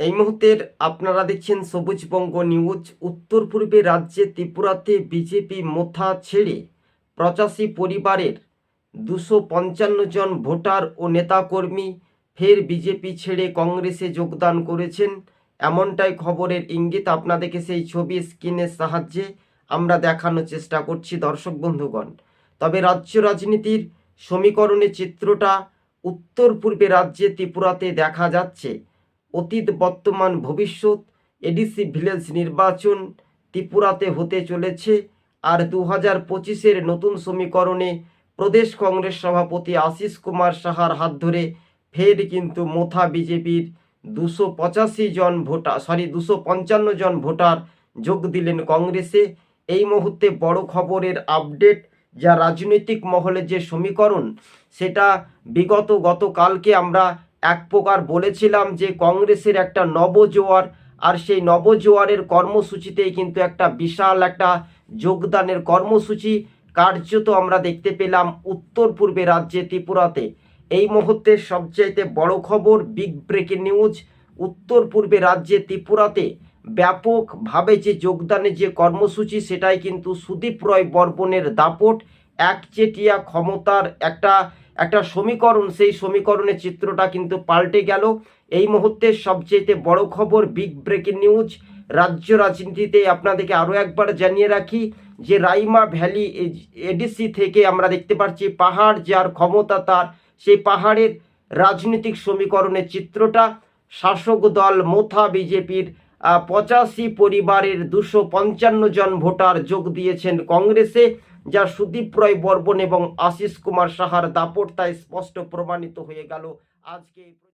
এই মুহূর্তের আপনারা দেখছেন সবুজবঙ্গ নিউজ উত্তর পূর্বে রাজ্যে ত্রিপুরাতে বিজেপি মোথা ছেড়ে পঁচাশি পরিবারের দুশো জন ভোটার ও নেতাকর্মী ফের বিজেপি ছেড়ে কংগ্রেসে যোগদান করেছেন। এমনটাই খবরের ইঙ্গিত আপনাদেরকে সেই ছবি স্ক্রিনের সাহায্যে আমরা দেখানোর চেষ্টা করছি দর্শক বন্ধুগণ। তবে রাজ্য রাজনীতির সমীকরণের চিত্রটা উত্তর পূর্বে রাজ্যে ত্রিপুরাতে দেখা যাচ্ছে। অতীত বর্তমান ভবিষ্যৎ, এডিসি ভিলেজ নির্বাচন ত্রিপুরাতে হতে চলেছে আর দু হাজার পঁচিশের নতুন সমীকরণে প্রদেশ কংগ্রেস সভাপতি আশিস কুমার সাহার হাত ধরে ফের কিন্তু মোথা বিজেপির দুশো পঁচাশি জন ভোটার সরি দুশো পঞ্চান্ন জন ভোটার যোগ দিলেন কংগ্রেসে। এই মুহূর্তে বড় খবরের আপডেট যা রাজনৈতিক মহলে যে সমীকরণ, সেটা বিগত গতকালকে আমরা এক প্রকার বলেছিলাম যে কংগ্রেসের একটা নবজোয়ার আর সেই নবজোয়ারের কর্মসূচিতেই কিন্তু একটা বিশাল একটা যোগদানের কর্মসূচি কার্যত আমরা দেখতে পেলাম উত্তর পূর্বে রাজ্যে ত্রিপুরাতে। এই মুহূর্তে সবচাইতে বড় খবর বিগ ব্রেকিং নিউজ উত্তর পূর্বে রাজ্যে ত্রিপুরাতে ব্যাপকভাবে যে যোগদানের যে কর্মসূচি, সেটাই কিন্তু সুদীপ রয় বর্মনের দাপট, একচেটিয়া ক্ষমতার একটা একটা সমীকরণ, সেই সমীকরণের চিত্রটা কিন্তু পাল্টে গেল। এই মুহূর্তে সবচেয়ে বড় খবর বিগ ব্রেকিং নিউজ রাজ্য রাজনীতিতে আপনাদেরকে আরও একবার জানিয়ে রাখি যে রাইমা ভ্যালি এডিসি থেকে আমরা দেখতে পাচ্ছি পাহাড়, যার ক্ষমতা তার, সেই পাহাড়ের রাজনৈতিক সমীকরণের চিত্রটা। শাসক দল মোথা বিজেপির পঁচাশি পরিবারের দুশো পঞ্চান্ন জন ভোটার যোগ দিয়েছেন কংগ্রেসে, যা সুদীপ রয় বর্মন এবং আশিস কুমার সাহার দাপট তাই স্পষ্ট প্রমাণিত হয়ে গেল। আজকে